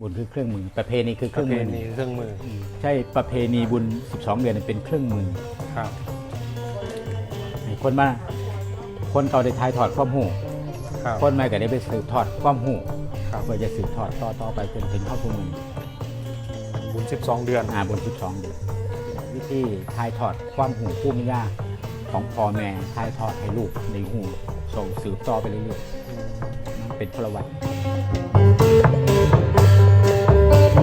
บุญคือเครื่องมือ ประเพณีคือเคปรื่ระองเพมือณีเครื่องมือใช่ประเพณีบุญ 12 เดือนเป็นเครื่องมือครับ ให้คนมาคนเก่าได้ทายทอดความหูครับ คนใหม่ก็ได้ไปสืบทอดความหูครับ เพื่อจะสืบทอดต่อต่อไปจนถึงเข้าทุกมือบุญ12 เดือน อาบุญ12เดือนวิธีทายทอดความหูผู้มียาของพ่อแม่ทายทอดให้ลูกในหูส่งสืบต่อไปเรื่อยๆมันเป็นพลวัตว่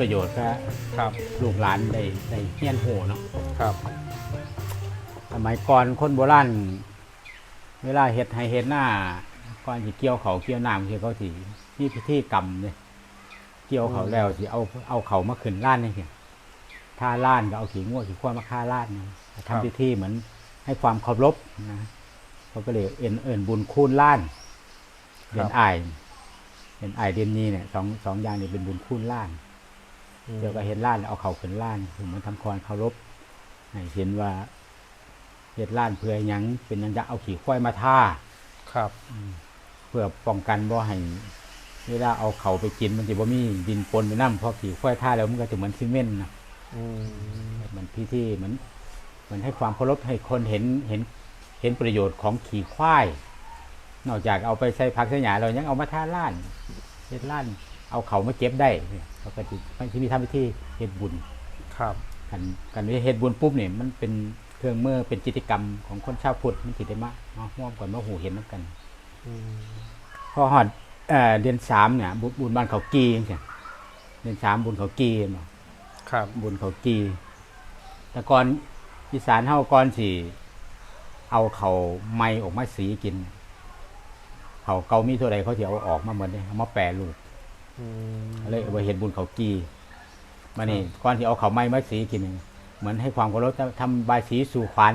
ป็นประโยชน์กับครับลูกหลานได้ได้เฮียนโหเนาะครับสมัยก่อนคนโบราณเวลาเฮ็ดให้เฮ็ดหน้าก่อนสิเกี่ยวเขาวเกี่ยวน้ำที่เขาสิมีพิธีกรรมเนี่ยเกี่ยวเขาวแล้วสิเอาเอาเขามาขึ้นล้านนี่สิท่าล้านก็เอาขี้ง่วขี้ข้วมาฆ่าล้านนี่ทำพิธีเหมือนให้ความเคารพนะเขาก็เลยเอ็นเอินบุญคูณล้านเดือนอายเดือนอายเดือนนี้เนี่ยสองสองอย่างนี้เป็นบุญคูณล้านอืม เดี๋ยวก็เห็นล้านแล้วเอาเขาขึ้นล้านถึงมันทำความเคารพให้เห็นว่าเฮ็ดล้านเพื่อหยังเป็นหยังจะเอาขี่ควายมาท่าครับเพื่อป้องกันบ่ให้เวลาเอาเขาไปกินมันจะบ่มีดินปนไปน้ำเพราะขี่ควายท่าแล้วมันก็จะเหมือนซีเมนต์นะอืมมันพิธีเหมือนเหมือนให้ความเคารพให้คนเห็นเห็นเห็นประโยชน์ของขี่ควายนอกจากเอาไปใส่ผักใส่หญ้าเรายังเอามาท่าล้านเฮ็ดล้าน เอาเขามาเก็บได้เนี่ยเขาก็จะมีทำพิธีเฮ็ดบุญครับกันกันวิเฮ็ดบุญปุ๊บเนี่ยมันเป็นเครื่องมือเป็นกิจกรรมของคนชาวพุทธมันสิได้มามาร่วมกันมาหูเห็นน้ำกันอืมพอหอดเอ่อเดือนสามเนี่ยบุญบุญบ้านเขากีจังซี่เดือนสามบุญเขากีเนาะครับ บุญเขากีแต่ก่อนอีสานเฮาก่อนสิเอาเขาไม้ออกมาสีกินเขาเกามีเท่าใดเขาสิเอาออกมาหมดเลยเอามาแปรรูปอืม เลยเอาไปเห็นบุญเขากีมานี่ก่อนที่เอาเขาไม้มาสีกินนี่เหมือนให้ความเคารพทำบายสีสู่ขวัญ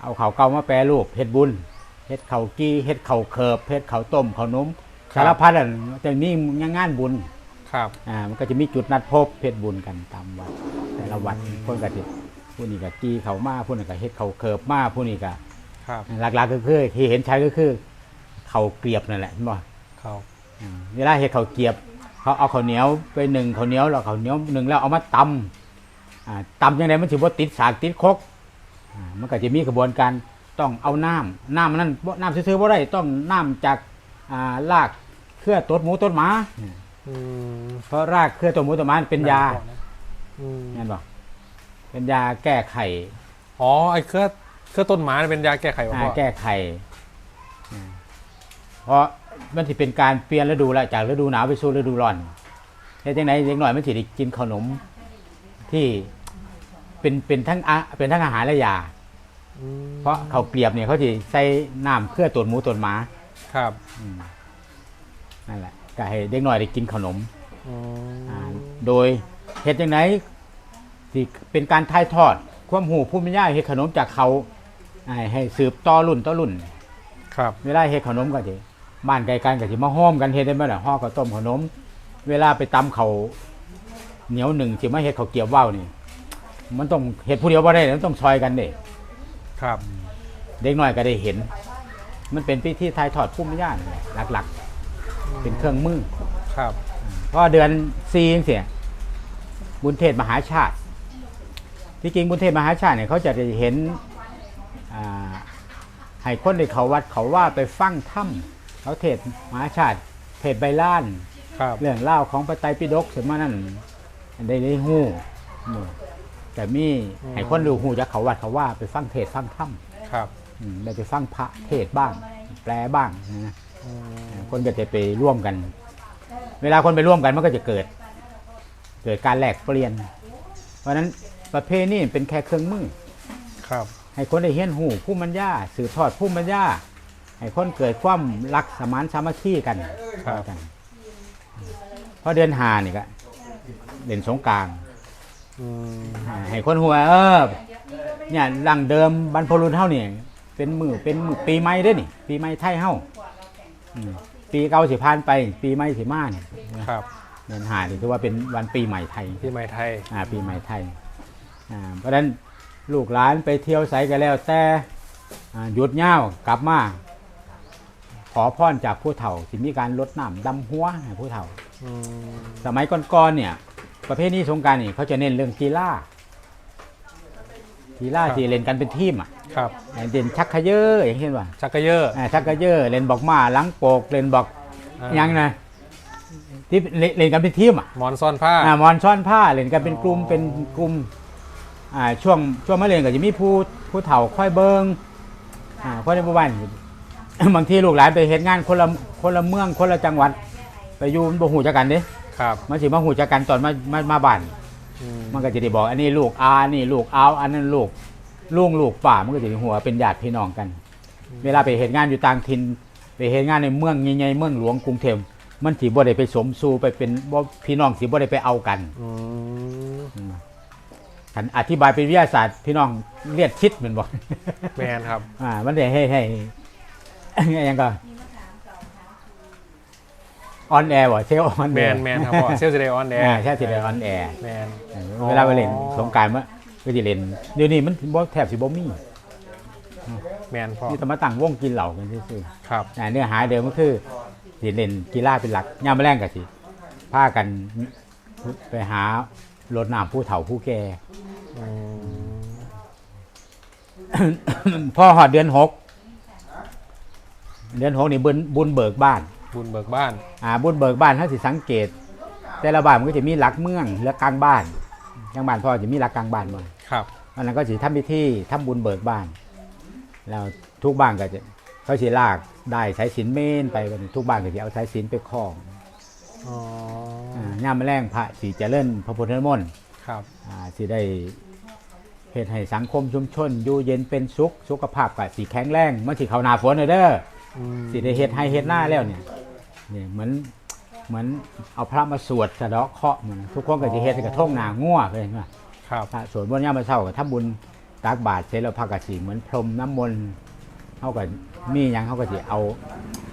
เอาเขาเก่ามาแปรรูปเฮ็ดบุญเฮ็ดเขากีเฮ็ดเขาเคิบเฮ็ดเขาต้มเขานมสารพัดอะแต่นี่งานบุญครับอ่ามันก็จะมีจุดนัดพบเฮ็ดบุญกันตามวัด แต่ละวัดคนก็จะผู้นี้ก็กีเขามาผู้นี้ก็เฮ็ดเขาเคิบมาผู้นี้ก็ครับหลักๆก็คือที่เห็นใช้ก็คือ เขาเกลียบนั่นแหละเห็นบ่เขาอืมเวลาเห็ดข้าวเกรียบ เขาเอาข้าวเหนียวไปหนึ่งข้าวเหนียวแล้วข้าวเหนียวหนึ่งแล้วเอามาตำอ่าตำยังไงมันถือว่าติดสากติดครกอ่ามันก็จะมีกระบวนการต้องเอาน้ำน้ำนั้นบ่น้ำซื้อๆบ่ได้ต้องน้ำจากอ่ารากเครือต้นหมูต้นหมาอืมเพราะรากเครือต้นหมูต้นหมาเป็นยาอืมเห็นบ่เป็นยาแก้ไข อ๋อไอ้เครือเครือต้นหมาเนี่ยเป็นยาแก้ไขป่ะอ่าพ่อแก้ไขอ่า เพราะมันจะเป็นการเปลี่ยนฤดูแล้วจากฤดูหนาวไปสู่ฤดูร้อนเฮ็ดจังไดเด็กหน่อยมันสิได้กินขนมที่เป็นเป็นทั้งอะเป็นทั้งอาหารและยา อืมเพราะเขาวเกลียบเนี่ยเขาจะใส่น้ำเครือตัวหมูตัวหมาครับอืมนั่นแหละก็ให้เด็กหน่อยได้กินขนม อืมอ่าโดยเฮ็ดจังไดที่เป็นการถ่ายทอด ความหูภูมิปัญญาเฮ็ดขนมจากเขาอ่าให้สืบต่อรุ่นต่อรุ่น ครับ เวลาเฮ็ดขนมก็จะ บ้านไกลกันก็สิมาห้อมกันเฮ็ดได้ไหมล่ะห่อข้าวต้มขนม เวลาไปตำเขาวเหนียวหนึ่งสิมาเฮ็ดข้าวเกรี๊ยวว่าวนี่ มันต้องเฮ็ดผู้เดียวบ่ได้มันต้องซอยกันเด้ครับ เด็กน้อยก็ได้เห็น มันเป็นพิธีถ่ายทอดภูมิปัญญานั่นแหละหลักๆ เป็นเครื่องมือครับเพราะเดือน4จังซี่บุญเทศมหาชาติ ที่จริงบุญเทศมหาชาติเนี่ยเขาจะได้เห็นอ่าให้คนได้เขาวัดเขาว่าไปฟังถ้ำ เขาเทศมหาชาติ เทศใบล้าน ครับเรื่องเล่าวของพระไตรปิฎกสมานั่นได้ได้หู้หมู่แต่มีให้คนดูหูจากเขาวัดเขาว่าไปฟังเทศฟังถ้ำครับอืมได้ไปฟังพระเทศบ้าง แปลบ้างนะ อืมคนก็จะไปร่วมกัน เวลาคนไปร่วมกันมันก็จะเกิด เกิดการแลกเปลี่ยน เพราะฉะนั้นประเพณีเป็นแค่เครื่องมือ ครับ ให้คนได้เฮียนหูผู้มันย่าสืบทอดผู้มันย่า ให้คนเกิดความรักสมานสามัคคีกันครับ กันเพราะเดือนหานี่ก็เล่นสงกรารอืมให้คนหัวเออเนี่ยดังเดิมบรรพบุรุษเฮานี่เป็นมือเป็นมือปีใหม่เด้อนี่ ปีใหม่ไทยเฮาอืมปีเก่าสิผ่านไป ปีใหม่สิมาเนี่ยครับเดือนหานี่ถือว่าเป็นวันปีใหม่ไทยที่ใหม่ไทย อ่าปีใหม่ไทยอ่าเพราะฉะนั้นลูกหลานไปเที่ยวไสกันแล้วแต่อ่าหยุดยาวกลับมา ขอพรจากผู้เฒ่าสิมีการลดน้ำดำหัวให้ผู้เฒ่า อืมสมัยก่อนๆเนี่ย ประเภทนี้สงกรารนี่เขาจะเน้นเรื่องกีฬากีฬาที่เล่นกันเป็นทีมอะครับอย่างเด่นชักเขยออย่างเช่นว่าชักกระเยอะอ่าชักเขยอเล่นบอกมาหลังโปกเล่นบอกอ่าหยังนะที่เล่นเล่นกันเป็นทีมอะหมอนซ่อนผ้า อ่ามอนช้อนผ้าเล่นกันเป็นกลุ่มอ๋อ เป็นกลุ่มอ่าช่วงช่วงมะเร็งก็จะมีผู้ผู้เฒ่าค่อยเบิงอ่าเพราะในหมู่บ้าน บางทีลูกหลานไปเฮ็ดงานคนละคนละเมืองคนละจังหวัด ไปอยู่มันบ่ฮู้จักกันเด้ครับมันสิมาฮู้จักกันตอนมามามาบ้าน อืมมันก็จะได้บอก อันนี้ลูกอาอันนี่ลูกอาวอันนั้นลูกลุงลูกป่ามันก็จะได้หัวเป็นญาติพี่น้องกัน เวลาไปเฮ็ดงานอยู่ต่างถิ่นไปเฮ็ดงานในเมืองใหญ่ๆเมืองหลวงกรุงเทพมันสิบ่ได้ไปสมสู่ไปเป็นบ่พี่น้องสิบ่ได้ไปเอากันอืมฉันอธิบายเป็นวิทยาศาสตร์พี่น้องเรียกชิดเหมือนบอก แมนครับ อ่ามันได้ให้ให้ ยังก็ออนแอร์บ่เซลออนแมแอร์นแมนครับพ่อเซลล์เดย์ออนแดอ่าใช่สิได้ออนแอร์แมน เวลาไปเล่นสงกรารมันก็จะเล่นเดี๋ยวนี้มันบ่แทบสิบ่มีแมนพ่อนี่ต้องมาตั้งวงกินเหล้ากันซื่อครับๆอ่าเนื้อหาเดิมก็คือสิเล่นกีฬาเป็นหลักยามแมลงก็สิพากันไปหารถน้ำผู้เฒ่าผู้แก่อืมพอหอดเดือนหก เดือนหกนี่บุญบุญเบิกบ้านบุญเบิกบ้าน อ่าบุญเบิกบ้านถ้าสิสังเกต แต่ละบ้านมันก็จะมีหลักเมืองหลักกลางบ้านกลางบ้านพ่อจะมีหลักกลางบ้านบ่ครับวันนั้นก็สิทำพิธีทำบุญเบิกบ้าน แล้วทุกบ้านก็จะเขาสิลากได้สายสิญจนเมนไปวันนี้ทุกบ้านก็จะเอาสายสิญจนไปคล้องอ๋ออ่าย่ามแมลงพระสิเจริญพระพุทธมนต์ครับอ่าสิได้เหตุให้สังคมชุมชนอยู่เย็นเป็นสุขสุขภาพก็สิแข็งแรงมันสิเข้าหน้าฝนเลยเด้ออืม สิได้เฮ็ดให้เฮ็ดหน้าแล้วเนี่ยเนี่ยเหมือนเหมือนเอาพระมาสวดสะเดาะเคราะห์มันทุกคนก็จะเฮ็ดให้กระท่งหนาง่วไปเห็นป่ะครับพระสวดมนต์ยามมาเช้าก็ทำบุญตักบาตรเสร็จแล้วพระก็สิเหมือนพรมน้ำมนต์เฮาก็มีหยังเฮาก็สิเอา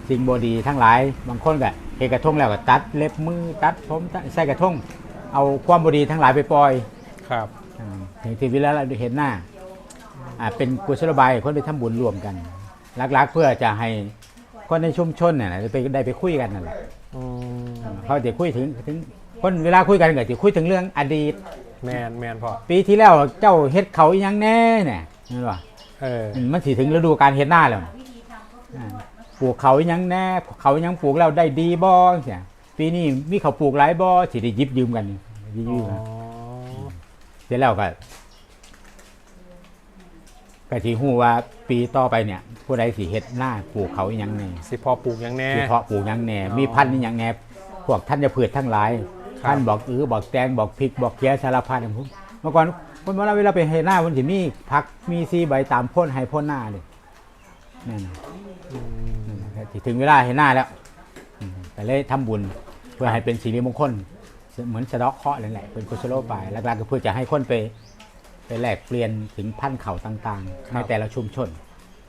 สิ่งบ่ดีทั้งหลาย บางคนก็เฮ็ดกระทงแล้วก็ตัดเล็บมือตัดผมตัดใส่กระทงเอาความบ่ดีทั้งหลายไปปล่อยครับอ่าถึงที่เวลาเราเห็นหน้าอ่าเป็นกุศโลบายให้คนไปทำบุญร่วมกัน ลักๆ เพื่อจะให้คนในชุมชนเนี่ยนะไปได้ไปคุยกันนั่นแหละอืมเขาจะคุยถึงถึงคนเวลาคุยกันก็จะคุยถึงเรื่องอดีต แมนแมนพ่อปีที่แล้วเจ้าเฮ็ดเขาอีหยังแน่เนี่ยนั่นว่าเออมันสิถึงฤดูการเฮ็ดหน้าแล้วอ่าปลูกเขาอีหยังแน่เขาอีหยังปลูกแล้วได้ดีบ่เสียปีนี้มีเขาวปลูกหลายบ่สิได้หยิบยืมกันหยิบอ๋ยือมกันเสร็จแล้วก็ ก็สิฮู้ว่าปีต่อไปเนี่ย ผู้ใดสิเฮ็ดหน้าปลูกเขาอีหยังแน่สิพอปลูกหยังแน่ สิเพาะปลูกหยังแน่อ๋อมีพันธุ์อีหยังแน่พวกท่านจะพืชทั้งหลายครับ ท่านบอกอือบอกแตงบอกพริกบอกเขียสารพัดผมเมื่อก่อนคนเวลาเวลาไปเฮ็ดหน้ามันสิมีผักมีซีใบตามพ่นให้พ่นหน้าเลยนั่นน่ะ อืมนั่นน่ะสิถึงเวลาเฮ็ดหน้าแล้วอืมก็เลยทำบุญเพื่อให้เป็นสิริมงคล เหมือนสะเดาะเคราะห์นั่นแหละเป็นกุศโลบายหลักๆก็เพื่อจะให้คนไปไป แลกเปลี่ยนถึงพันธุ์เขาต่างๆ ในแต่ละชุมชน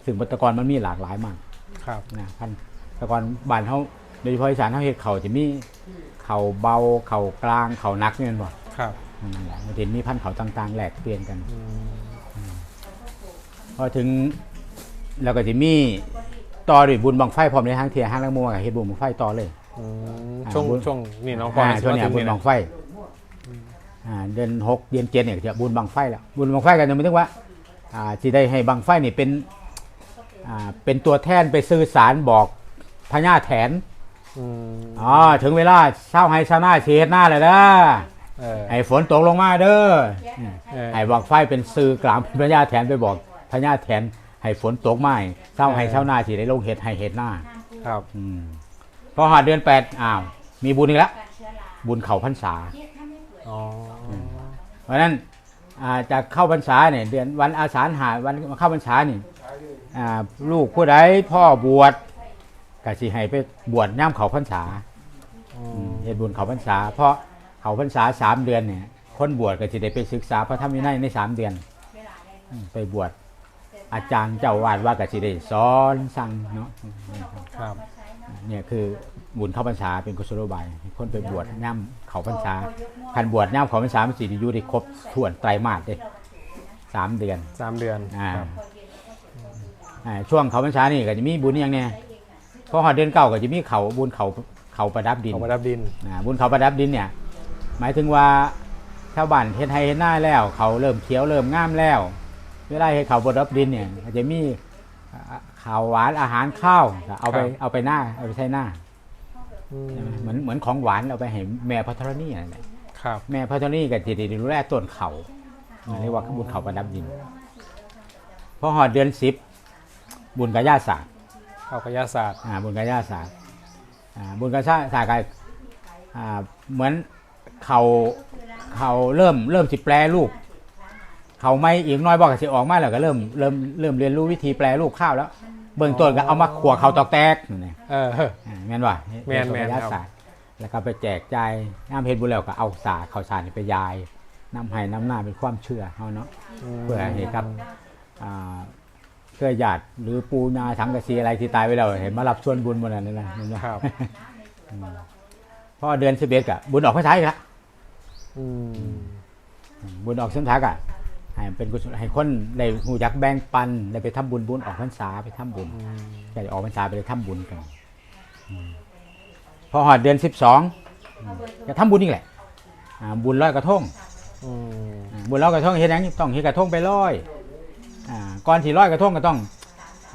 ซึ่งบัตรกรมันมีหลากหลายมากครับนะพันธุ์แตะกอนบ้านเขาโดยเฉพาะอีสานเขาเห็ดเขาจะมีเขาเบาเขากลางเขานักเนี่ยบ่ครับนั่นแหละมันจะมีพันธุ์เขาต่างๆแลกเปลี่ยนกันอืมพอถึงเราก็จะมีต่อด้วยบุญบังไฟพร้อมในทางเทียห้างละมัวกับเฮ็ดบุญบังไฟต่อเลยอืมอ่าช่วงบุญช่วงนี่น้องพ่ออ่าช่วงเนี้ยถึบุญนี่บันะงไฟอ่า เดือนหกเดือนเจ็ดเนี่ยจะบุญบังไฟแล้วบุญบังไฟกันจะไม่ถึงว่าอ่าที่ได้ให้บังไฟนี่เป็นอ่าเป็นตัวแทนไปสื่อสารบอกพญาแถนอืมอ๋อถึงเวลาเช้าให้ชาวนาเสียหน้าเลยนะเออให้ฝนตกลงมาเด้อเออให้บังไฟเป็นสื่อกลางพญาแถนไปบอกพญาแถนให้ฝนตกไม่เช้าให้ชาวนาสิได้ลงเห็ดให้เห็ดหน้า ครับอืมพอหาเดือนแปดอ้าวมีบุญอีกแล้วบุญเขาพรรษา อ๋อเพราะฉะนั้นอ่าจะเข้าพรรษาเนี่ยเดือนวันอาสาฬหาวันเข้าพรรษานี่อ่าลูกผู้ใดพ่อบวชก็สิให้ไปบวชย่ำเขาพรรษาอือืมมเฮ็ดบุญเขาพรรษา เพราะเขาพรรษาสามเดือนเนี่ยคนบวชก็จะได้ไปศึกษาพระธรรมวินัยในสามเดือนอืมไปบวชอาจารย์เจ้าวาดว่าก็จะได้สอนสั่งเนาะครับ เนี่ยคือบุญเข้าพรรษาเป็นกุศโลบายให้คนไปบวชย่ำเขาพรรษาพันบวชย่ำเขาพรรษามันสิได้อยู่ได้ครบถ้วนไตรมาสเด้สามเดือนสามเดือนอ่าครับอ่าช่วงเขาพรรษานี่ก็จะมีบุญอย่างเนี้ยพอหอดเดือนเก้าก็จะมีเขาบุญเขาเขาประดับดินของประดับดินอ่าบุญเขาประดับดินเนี่ย หมายถึงว่าชาวบ้านเฮ็ดไทยเฮ็ดหน้าแล้ว เขาเริ่มเขียวเริ่มงามแล้วเวลาเฮ็ดเขาประดับดินเนี่ยก็จะมีอ่า ข้าวหวานอาหารข้าวก็เอาไปครับเอาไปหน้าเอาไปใช้หน้าอืมใช่ไหมเหมือนเหมือนของหวานเอาไปให้แม่พัทรณีนั่นแหละครับ แม่พัทรณีก็จะได้ดูแลต้นเขาเรียกว่าบุญเขาประดับดินพอหอดเดือนสิบบุญกระยาศาสตร์เข้ากายศาสตร์อ่าบุญกายาศาสตร์อ่าบุญกายาศาสตร์ก็อ่าเหมือนเขาเขาเริ่มเริ่มสิแปลรูป เขาไม่อีกน้อยบอกสิออกมาแล้วก็เริ่มเริ่มเริ่มเรียนรู้วิธีแปลรูปข้าวแล้ว เบื้องต้นก็เอามาขัวเขาวตอกแตกนี่เอออ่าแม่นว่าแม่นแม่นบุญกายาครับ ศาสตร์แล้วก็ไปแจกจ่ายน้ำเพชรบุญแล้วก็เอาสาข้าวสารนี่ไปยายน้ำให้น้ำหน้าเป็นความเชื่อเขาเนาะ เพื่อให้ครับอ่าเพื่อญาติหรือปูนาสังกะสีอะไรที่ตายไปแล้วเห็นมารับส่วนบุญหมดแล้วนี่นะเห็นไหมครับ เพราะเดือนสิบเอ็ดกะบุญออกพรรษาอีกละอืมบุญออกพรรษากะ ให้เป็นกุศลให้คนได้หูจักแบ่งปันได้ไปทำบุญบุญออกพรรษาไปทำบุญอืมได้ออกพรรษาไปได้ทำบุญกันอืมพอหอดเดือนสิบสองจะทำบุญอีกแหละอ่าบุญลอยกระทงอืมอ่าบุญลอยกระทงเฮ็ดหยังต้องเฮ็ดกระทงไปลอยอ่าก่อนที่ลอยกระทงก็ต้อง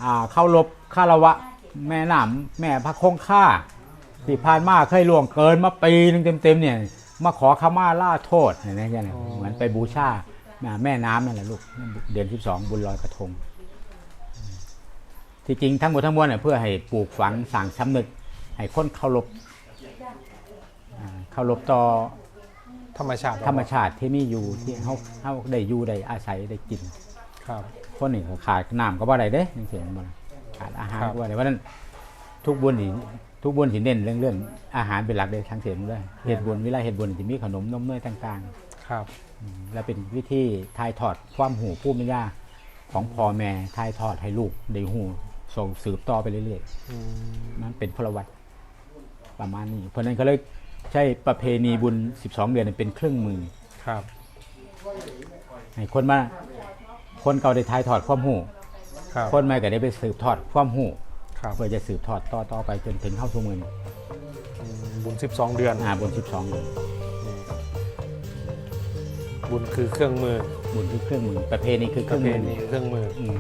อ่าเข้ารบคารวะ แม่น้ำแม่พระคงค่าที่ผ่านมาเคยล่วงเกินมาปีหนึงเต็มๆเนี่ยมาขอขมาล่าโทษเห็นไหมเนี่ยเหมือนไปบูชา แม่น้ำนั่นแหละลูกเดือนที่สองบุญลอยกระทง ที่จริงทั้งหมดทั้งมวลเนี่ยเพื่อให้ปลูกฝังสั่งสำนึก ให้คนเคารพอ่าเคารพต่อธรรมชาติธรรมชาติที่มีอยู่ที่เขาเขาได้อยู่ได้อาศัยได้กิน ครับคนนี่ก็ขาดน้ำก็บ่ได้เด้ยังเสียงบ่ขาดอาหารครับก็บ่ได้เพราะฉะนั้นทุกบุญนี่ทุกบุญสิเน้นเรื่องเรื่องอาหารเป็นหลักเลยทั้งเสียงเลยเฮ็ดบุญเวลาเฮ็ดบุญจะมีขนมนมเนยต่างครับๆอืม และเป็นวิธีถ่ายทอดความหูภูมิปัญญาของพ่อแม่ถ่ายทอดให้ลูกได้หูส่งสืบต่อไปเรื่อยอืมๆมันเป็นพลวัตประมาณนี้ เพราะฉะนั้นเขาเลยใช้ประเพณีบุญ 12 เดือนเป็นเครื่องมือครับให้คนมาคนเก่าได้ถ่ายทอดความหูครับคนใหม่ก็ได้ไปสืบทอดความหูครับเพื่อจะสืบทอดต่อต่อไปจนถึงเข้าสู่มืออืมบุญสิบสองเดือนอ่าบน12 เดือน บุญคือเครื่องมือ บุญคือเครื่องมือประเพณีคือเคปรื่ระองเพมือณีเครื่องมือ อืม